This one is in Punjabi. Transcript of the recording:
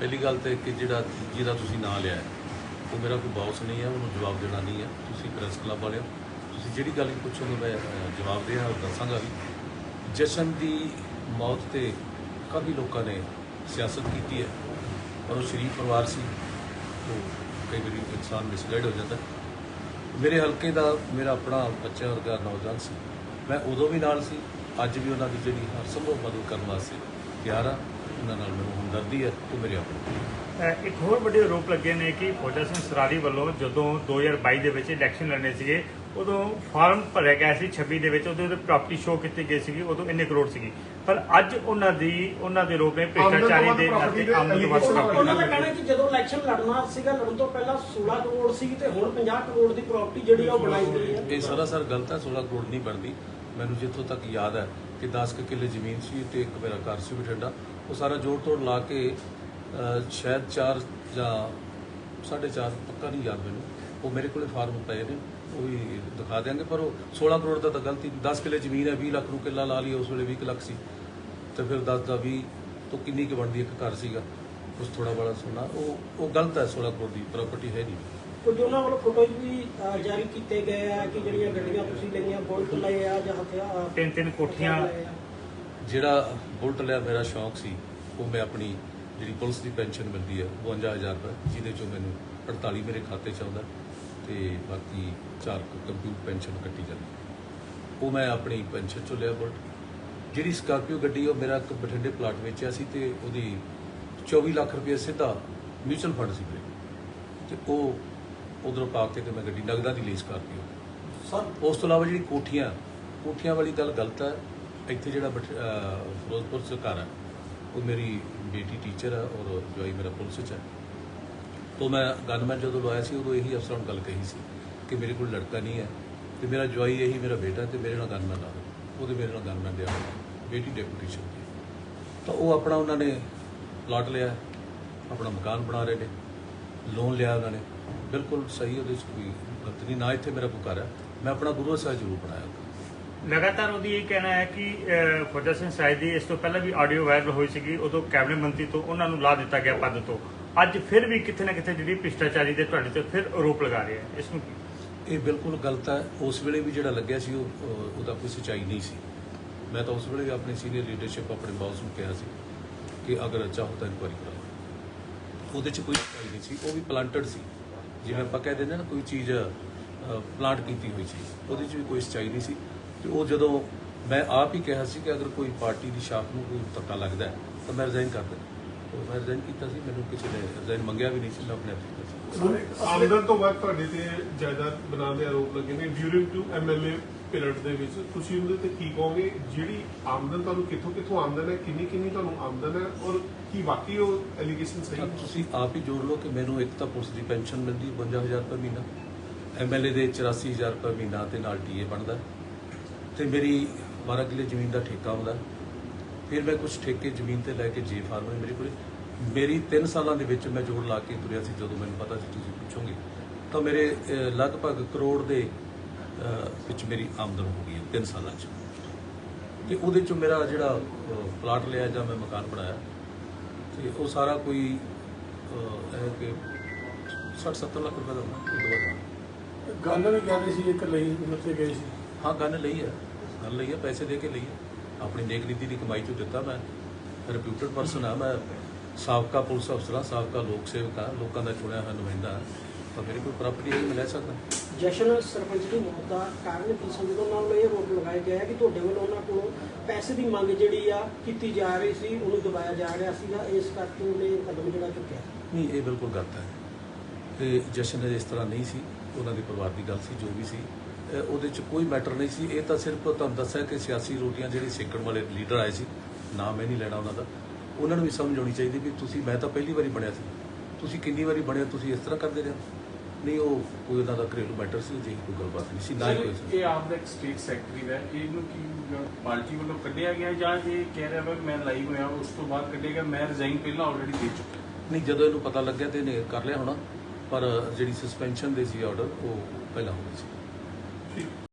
ਪਹਿਲੀ ਗੱਲ ਤੇ ਕਿ ਜਿਹੜਾ ਜਿਹਦਾ ਤੁਸੀਂ ਨਾਂ ਲਿਆ ਉਹ ਮੇਰਾ ਕੋਈ ਬੌਸ ਨਹੀਂ ਹੈ, ਉਹਨੂੰ ਜਵਾਬ ਦੇਣਾ ਨਹੀਂ ਹੈ। ਤੁਸੀਂ ਪ੍ਰੈਸ ਕਲੱਬ ਵਾਲਿਓ ਤੁਸੀਂ ਜਿਹੜੀ ਗੱਲ ਪੁੱਛੋਗੇ ਮੈਂ ਜਵਾਬ ਦੇਣਾ ਔਰ ਦੱਸਾਂਗਾ ਵੀ। ਜਸ਼ਨ ਦੀ ਮੌਤ ਤੇ ਕਾਫੀ ਲੋਕਾਂ ਨੇ ਸਿਆਸਤ ਕੀਤੀ ਹੈ। ਔਰ ਉਹ ਸ਼ਰੀਫ ਪਰਿਵਾਰ ਸੀ। ਉਹ ਕਈ ਵਾਰੀ ਇਨਸਾਨ ਮਿਸਗਾਈਡ ਹੋ ਜਾਂਦਾ। ਮੇਰੇ ਹਲਕੇ ਦਾ ਮੇਰਾ ਆਪਣਾ ਬੱਚਾ ਵਰਗਾ ਨੌਜਵਾਨ ਸੀ। ਮੈਂ ਉਦੋਂ ਵੀ ਨਾਲ ਸੀ। ਅੱਜ ਵੀ ਉਹਨਾਂ ਦੀ ਜਿਹੜੀ ਹਰ ਸੰਭਵ ਮਦਦ ਕਰਨ ਵਾਸਤੇ ਤਿਆਰ ਆ ਉਹਨਾਂ ਨਾਲ ਮੈਨੂੰ ਹਮਦਰਦੀ ਹੈ ਉਹ ਮੇਰੇ ਆਪਣੇ ਇੱਕ ਹੋਰ ਵੱਡੇ ਆਰੋਪ ਲੱਗੇ ਨੇ ਕਿ ਫੌਜਾ ਸਿੰਘ ਸਰਾਰੀ ਵੱਲੋਂ ਜਦੋਂ 2022 ਦੇ ਵਿੱਚ ਇਲੈਕਸ਼ਨ ਲੜਨੇ ਸੀਗੇ ਉਦੋਂ ਫਾਰਮ ਭਰਿਆ ਗਿਆ ਸੀ 26 ਦੇ ਵਿੱਚ ਉਹਦੇ ਉੱਤੇ ਪ੍ਰਾਪਰਟੀ ਸ਼ੋਅ ਕੀਤੀ ਗਈ ਸੀਗੀ ਉਦੋਂ ਇੰਨੇ ਕਰੋੜ ਸੀਗੀ। ਪਰ ਅੱਜ ਉਹਨਾਂ ਦੀ ਉਹਨਾਂ ਦੇ ਆਰੋਪ ਨੇ ਭ੍ਰਿਸ਼ਟਾਚਾਰੀ ਦੇ ਨਾਤੇ ਆਮਦਨ ਤੋਂ ਵੱਧ ਉਹਨਾਂ ਦਾ ਕਹਿਣਾ ਕਿ ਜਦੋਂ ਇਲੈਕਸ਼ਨ ਲੜਨਾ ਸੀਗਾ ਲੜਨ ਤੋਂ ਪਹਿਲਾਂ 16 ਕਰੋੜ ਸੀ ਤੇ ਹੁਣ 50 ਕਰੋੜ ਦੀ ਪ੍ਰਾਪਰਟੀ ਜਿਹੜੀ ਉਹ ਬਣਾਈ ਗਈ ਹੈ ਇਹ ਸਰਾਸਰ ਗਲਤ ਹੈ 16 ਕਰੋੜ ਨਹੀਂ ਬਣਦੀ। ਮੈਨੂੰ ਜਿੱਥੋਂ ਤੱਕ ਯਾਦ ਹੈ ਕਿ 10 ਕੁ ਕਿੱਲੇ ਜ਼ਮੀਨ ਸੀ ਤੇ ਇੱਕ ਮੇਰਾ ਘਰ ਸੀ ਬਠਿੰਡਾ। ਉਹ ਸਾਰਾ ਜੋੜ ਤੋੜ ਲਾ ਕੇ ਸ਼ਾਇਦ 4 ਜਾਂ 4.5 ਪੱਕਾ ਨਹੀਂ ਯਾਦ ਮੈਨੂੰ। ਉਹ ਮੇਰੇ ਕੋਲੇ ਫਾਰਮ ਪਏ ਨੇ, ਉਹ ਵੀ ਦਿਖਾ ਦਿਆਂਗੇ, ਪਰ ਉਹ 16 ਕਰੋੜ ਦਾ ਤਾਂ ਗਲਤੀ 10 ਕਿੱਲੇ ਜ਼ਮੀਨ ਹੈ 20 ਲੱਖ ਨੂੰ ਕਿੱਲਾ ਲਾ ਲਈ, ਉਸ ਵੇਲੇ 20 ਕੁ ਲੱਖ ਸੀ। ਤੇ ਫਿਰ 10 ਦਾ 20 ਤੋਂ ਕਿੰਨੀ ਕੁ ਬਣਦੀ ਇੱਕ ਘਰ ਸੀਗਾ, ਉਸ ਥੋੜਾ ਬੜਾ ਸੋਨਾ। ਉਹ ਉਹ ਗਲਤ ਹੈ 16 ਕਰੋੜ ਦੀ ਪ੍ਰਾਪਰਟੀ ਹੈ ਨਹੀਂ। ਕੁਝ ਉਹਨਾਂ ਵੱਲੋਂ ਫੋਟੋਜ਼ ਵੀ ਜਾਰੀ ਕੀਤੇ ਗਏ ਆ ਕਿ ਜਿਹੜੀਆਂ ਗੱਡੀਆਂ ਤੁਸੀਂ ਲਈਆਂ ਬੁਲਟ ਲਏ ਆ ਜਾਂ ਹਥਿਆਰ ਤਿੰਨ ਤਿੰਨ ਕੋਠੀਆਂ। ਲਏ ਆ। ਜਿਹੜਾ ਬੁਲਟ ਲਿਆ ਮੇਰਾ ਸ਼ੌਂਕ ਸੀ ਉਹ ਮੈਂ ਆਪਣੀ ਜਿਹੜੀ ਪੁਲਿਸ ਦੀ ਪੈਨਸ਼ਨ ਮਿਲਦੀ ਹੈ 52000 ਰੁਪਏ ਜਿਹਦੇ ਚੋਂ ਮੈਨੂੰ 48 ਮੇਰੇ ਖਾਤੇ 'ਚ ਆਉਂਦਾ ਤੇ ਬਾਕੀ 4 ਕੰਪਿਊਟਰ ਪੈਨਸ਼ਨ ਕੱਟੀ ਜਾਂਦੀ। ਉਹ ਮੈਂ ਆਪਣੀ ਪੈਨਸ਼ਨ ਚੋਂ ਲਿਆ ਬੁਲਟ। ਜਿਹੜੀ ਸਕਾਰਪੀਓ ਗੱਡੀ ਉਹ ਮੇਰਾ ਇੱਕ ਬਠਿੰਡੇ ਪਲਾਟ ਵੇਚਿਆ ਸੀ ਤੇ ਉਹਦੀ 24 ਲੱਖ ਰੁਪਏ ਸਿੱਧਾ ਮਿਊਚੁਅਲ ਫੰਡ ਸੀ ਮੇਰੇ। ਤੇ ਉਹ ਉਧਰੋਂ ਪਾ ਕੇ ਤੇ ਮੈਂ ਗੱਡੀ ਨਗਦਾਂ ਦੀ ਲੀਜ਼ ਕਰਤੀ ਸਰ ਉਸ ਤੋਂ ਇਲਾਵਾ ਜਿਹੜੀ ਕੋਠੀਆਂ ਕੋਠੀਆਂ ਵਾਲੀ ਗੱਲ ਗਲਤ ਹੈ। ਇੱਥੇ ਜਿਹੜਾ ਫਿਰੋਜ਼ਪੁਰ ਘਰ ਹੈ ਉਹ ਮੇਰੀ ਬੇਟੀ ਟੀਚਰ ਹੈ ਔਰ ਜਵਾਈ ਮੇਰਾ ਪੁਲਿਸ ਚ ਹੈ। ਤੋਂ ਮੈਂ ਗਨਮੈਨ ਜਦੋਂ ਲਵਾਇਆ ਸੀ ਉਦੋਂ ਇਹੀ ਅਫਸਰਾਂ ਨੂੰ ਗੱਲ ਕਹੀ ਸੀ ਕਿ ਮੇਰੇ ਕੋਲ ਲੜਕਾ ਨਹੀਂ ਹੈ ਤੇ ਮੇਰਾ ਜਵਾਈ ਇਹੀ ਮੇਰਾ ਬੇਟਾ ਤੇ ਮੇਰੇ ਨਾਲ ਗਨਮੈਨ ਦਿਓ। ਉਹਦੇ ਮੇਰੇ ਨਾਲ ਗਨਮੈਨ ਦਿਆ ਬੇਟੀ ਡੈਪੂਟੀ ਸੀ ਤਾਂ ਉਹ ਆਪਣਾ ਉਹਨਾਂ ਨੇ ਪਲਾਟ ਲਿਆ ਆਪਣਾ ਮਕਾਨ ਬਣਾ ਰਹੇ ਨੇ। ਲੋਨ ਲਿਆ ਉਹਨਾਂ ਨੇ। ਬਿਲਕੁਲ ਸਹੀ ਉਹਦੇ 'ਚ ਕੋਈ ਗਲਤ ਨਹੀਂ। ਨਾ ਇੱਥੇ ਮੇਰਾ ਕੋਈ ਘਰ ਹੈ। ਮੈਂ ਆਪਣਾ ਗੁਰੂ ਸਾਹਿਬ ਜ਼ਰੂਰ ਬਣਾਇਆ। ਲਗਾਤਾਰ ਉਹਦੀ ਇਹ ਕਹਿਣਾ ਹੈ ਕਿ ਫੌਜਾ ਸਿੰਘ ਸਰਾਰੀ ਦੀ ਇਸ ਤੋਂ ਪਹਿਲਾਂ ਵੀ ਆਡੀਓ ਵਾਇਰਲ ਹੋਈ ਸੀਗੀ। ਉਦੋਂ ਕੈਬਨਿਟ ਮੰਤਰੀ ਤੋਂ ਉਹਨਾਂ ਨੂੰ ਲਾ ਦਿੱਤਾ ਗਿਆ ਪਦ ਤੋਂ। ਅੱਜ ਫਿਰ ਵੀ ਕਿਤੇ ਨਾ ਕਿਤੇ ਜਿਹੜੀ ਭ੍ਰਿਸ਼ਟਾਚਾਰੀ ਦੇ ਤੁਹਾਡੇ ਤੇ ਫਿਰ ਆਰੋਪ ਲਗਾ ਰਹੇ ਆ ਇਸ ਨੂੰ ਇਹ ਬਿਲਕੁਲ ਗਲਤ ਹੈ। ਉਸ ਵੇਲੇ ਵੀ ਜਿਹੜਾ ਲੱਗਿਆ ਸੀ ਉਹ ਉਹਦਾ ਕੋਈ ਸੱਚਾਈ ਨਹੀਂ ਸੀ। ਮੈਂ ਤਾਂ ਉਸ ਵੇਲੇ ਵੀ ਆਪਣੀ ਸੀਨੀਅਰ ਲੀਡਰਸ਼ਿਪ ਆਪਣੇ ਬੌਸ ਨੂੰ ਕਿਹਾ ਸੀ ਕਿ ਅਗਰ ਚਾਹੋ ਤਾਂ ਇਨਕੁਆਇਰੀ ਕਰਾਓ। ਉਹਦੇ 'ਚ ਕੋਈ ਸੱਚਾਈ ਨਹੀਂ ਸੀ, ਉਹ ਵੀ ਪਲਾਂਟਡ ਸੀ। ਜਿਵੇਂ ਆਪਾਂ ਕਹਿ ਦਿੰਦੇ ਨਾ, ਕੋਈ ਚੀਜ਼ ਪਲਾਂਟ ਕੀਤੀ ਹੋਈ ਸੀ, ਉਹਦੇ 'ਚ ਵੀ ਕੋਈ ਸੱਚਾਈ ਨਹੀਂ ਸੀ। ਤੇ ਉਹ ਜਦੋਂ ਮੈਂ ਆਪ ਹੀ ਕਿਹਾ ਸੀ ਕਿ ਅਗਰ ਕੋਈ ਪਾਰਟੀ ਦੀ ਸ਼ਾਖ ਨੂੰ ਕੋਈ ਧੱਕਾ ਲੱਗਦਾ ਤਾਂ ਮੈਂ ਰਿਜ਼ਾਈਨ ਕਰ ਦਿੰਦਾ ਉਹ ਮੈਂ ਰਿਜ਼ਾਈਨ ਕੀਤਾ ਸੀ, ਮੈਨੂੰ ਕਿਸੇ ਨੇ ਰਿਜ਼ਾਈਨ ਮੰਗਿਆ ਵੀ ਨਹੀਂ ਸੀ, ਮੈਂ ਆਪਣੇ ਆਪ ਕੀਤਾ ਸੀ। ਆਮਦਨ ਤੋਂ ਬਾਅਦ ਤੁਹਾਡੇ ਤੇ ਜਾਇਦਾਦ ਬਣਾਉਣ ਦੇ ਆਰੋਪ ਲੱਗੇ ਨੇ ਡਿਊਰਿੰਗ ਟੂ ਐਮਐਲਏ ਪੀਰੀਅਡ ਦੇ ਵਿੱਚ ਤੁਸੀਂ ਉਹਦੇ ਤੇ ਕੀ ਕਹੋਗੇ? ਜਿਹੜੀ ਆਮਦਨ ਤੁਹਾਨੂੰ ਕਿੱਥੋਂ ਕਿੱਥੋਂ ਆਮਦਨ ਹੈ ਕਿੰਨੀ ਕਿੰਨੀ ਤੁਹਾਨੂੰ ਆਮਦਨ ਹੈ ਔਰ ਕੀ ਬਾਕੀ ਉਹ ਐਲੀਗੇਸ਼ਨ ਸਹੀ ਹੈ? ਤੁਸੀਂ ਆਪ ਹੀ ਜੋੜ ਲਓ ਕਿ ਮੈਨੂੰ ਇੱਕ ਤਾਂ ਪੁਲਿਸ ਦੀ ਪੈਨਸ਼ਨ ਮਿਲਦੀ 52000 ਰੁਪਏ ਮਹੀਨਾ। ਐਮਐਲਏ ਦੇ 84000 ਰੁਪਏ ਮਹੀਨਾ ਤੇ ਨਾਲ ਟੀਏ ਬਣਦਾ ਤੇ ਮੇਰੀ 12 ਕਿੱਲੇ ਜ਼ਮੀਨ ਦਾ ਠੇਕਾ ਆਉਂਦਾ ਫਿਰ ਮੈਂ ਕੁਝ ਠੇਕੇ ਜ਼ਮੀਨ ਤੇ ਲੈ ਕੇ ਜੇ ਫਾਰਮ ਮੇਰੇ ਕੋਲੇ। ਮੇਰੀ 3 ਸਾਲਾਂ ਦੇ ਵਿੱਚ ਮੈਂ ਜੋੜ ਲਾ ਕੇ ਤੁਰਿਆ ਸੀ ਜਦੋਂ ਮੈਨੂੰ ਪਤਾ ਸੀ ਤੁਸੀਂ ਪੁੱਛੋਗੇ। ਤਾਂ ਮੇਰੇ ਲਗਭਗ ਕਰੋੜ ਦੇ ਵਿੱਚ ਮੇਰੀ ਆਮਦਨ ਹੋ ਗਈ ਹੈ 3 ਸਾਲਾਂ 'ਚ। ਤੇ ਉਹਦੇ 'ਚ ਮੇਰਾ ਜਿਹੜਾ ਪਲਾਟ ਲਿਆ ਜਾਂ ਮੈਂ ਮਕਾਨ ਬਣਾਇਆ ਤੇ ਉਹ ਸਾਰਾ ਕੋਈ ਇਹ ਕਿ 60 70 ਲੱਖ ਰੁਪਏ ਦਾ ਹੋਣਾ। ਗੱਲ ਵੀ ਕਹਿੰਦੇ ਸੀ ਇੱਕ ਲਈ ਉੱਥੇ ਗਏ ਸੀ। ਹਾਂ ਗਨ ਲਈ ਹੈ। ਗਨ ਲਈ ਹੈ ਪੈਸੇ ਦੇ ਕੇ ਲਈ ਹੈ। ਆਪਣੀ ਨੇਕ ਨੀਤੀ ਦੀ ਕਮਾਈ ਚੋਂ ਦਿੱਤਾ ਮੈਂ। ਰਿਪਿਊਟਡ ਪਰਸਨ ਆ ਮੈਂ। ਸਾਬਕਾ ਪੁਲਿਸ ਅਫਸਰ ਸਾਬਕਾ ਲੋਕ ਸੇਵਕ ਹਾਂ। ਲੋਕਾਂ ਦਾ ਚੁਣਿਆ ਹੋਇਆ ਨੁਮਾਇੰਦਾ ਤਾਂ ਮੇਰੀ ਕੋਈ ਪ੍ਰਾਪਰਟੀ ਹੈ ਮੈਂ ਲੈ ਸਕਦਾ। ਜਸ਼ਨ ਸਰਪੰਚ ਦੀ ਮੌਤ ਦਾ ਕਾਰਨ ਕੀ ਸਮਝਦੇ ਉਹਨਾਂ ਵੱਲੋਂ ਇਹ ਆਰੋਪ ਲਗਾਇਆ ਗਿਆ ਹੈ ਕਿ ਤੁਹਾਡੇ ਵੱਲੋਂ ਉਹਨਾਂ ਕੋਲੋਂ ਪੈਸੇ ਦੀ ਮੰਗ ਜਿਹੜੀ ਆ ਕੀਤੀ ਜਾ ਰਹੀ ਸੀ, ਉਹਨੂੰ ਦਬਾਇਆ ਜਾ ਰਿਹਾ ਸੀਗਾ, ਇਸ ਕਰਕੇ ਉਹਨੇ ਕਦਮ ਜਿਹੜਾ ਚੁੱਕਿਆ। ਨਹੀਂ, ਇਹ ਬਿਲਕੁਲ ਗਲਤ ਹੈ। ਤੇ ਜਸ਼ਨ ਇਸ ਤਰ੍ਹਾਂ ਨਹੀਂ ਸੀ, ਉਹਨਾਂ ਦੇ ਪਰਿਵਾਰ ਦੀ ਗੱਲ ਸੀ, ਜੋ ਵੀ ਸੀ। ਉਹਦੇ ਚ ਕੋਈ ਮੈਟਰ ਨਹੀਂ ਸੀ। ਇਹ ਤਾਂ ਸਿਰਫ ਤੁਹਾਨੂੰ ਦੱਸਿਆ ਕਿ ਸਿਆਸੀ ਰੋਟੀਆਂ ਜਿਹੜੀ ਸੇਕਣ ਵਾਲੇ ਲੀਡਰ ਆਏ ਸੀ, ਨਾਮ ਇਹ ਨਹੀਂ ਲੈਣਾ ਉਹਨਾਂ ਦਾ। ਉਹਨਾਂ ਨੂੰ ਵੀ ਸਮਝ ਆਉਣੀ ਚਾਹੀਦੀ ਵੀ ਤੁਸੀਂ, ਮੈਂ ਤਾਂ ਪਹਿਲੀ ਵਾਰੀ ਬਣਿਆ ਸੀ। ਤੁਸੀਂ ਕਿੰਨੀ ਵਾਰੀ ਬਣਿਆ, ਤੁਸੀਂ ਇਸ ਤਰ੍ਹਾਂ ਕਰਦੇ ਰਹੇ ਹੋ? ਨਹੀਂ ਉਹ ਕੋਈ ਉਹਨਾਂ ਦਾ ਘਰੇਲੂ ਮੈਟਰ ਸੀ ਜਿਹੀ ਕੋਈ ਗੱਲਬਾਤ ਨਹੀਂ ਸੀ ਨਾ ਹੀ ਕੋਈ ਇਹ ਆਪ ਦਾ ਇੱਕ ਸਟੇਟ ਸੈਕਟਰੀ ਦਾ ਇਹਨੂੰ ਕੀ ਪਾਰਟੀ ਵੱਲੋਂ ਕੱਢਿਆ ਗਿਆ ਜਾਂ ਇਹ ਕਹਿ ਰਿਹਾ ਵਾ ਕਿ ਮੈਂ ਲਾਈਵ ਹੋਇਆ ਉਸ ਤੋਂ ਬਾਅਦ ਕੱਢਿਆ ਗਿਆ ਮੈਂ ਰਿਜ਼ਾਈਨ ਪਹਿਲਾਂ ਆਲਰੇਡੀ ਦੇ ਚੁੱਕਿਆ ਨਹੀਂ ਜਦੋਂ ਇਹਨੂੰ ਪਤਾ ਲੱਗਿਆ ਤੇ ਇਹਨੇ ਕਰ ਲਿਆ ਹੋਣਾ ਪਰ ਜਿਹੜੀ ਸਸਪੈਂਸ਼ਨ ਦੇ ਸੀ ਆਰਡਰ ਉਹ ਪਹਿਲਾਂ ਹੋ ਗਈ ਸੀ। ਠੀਕ।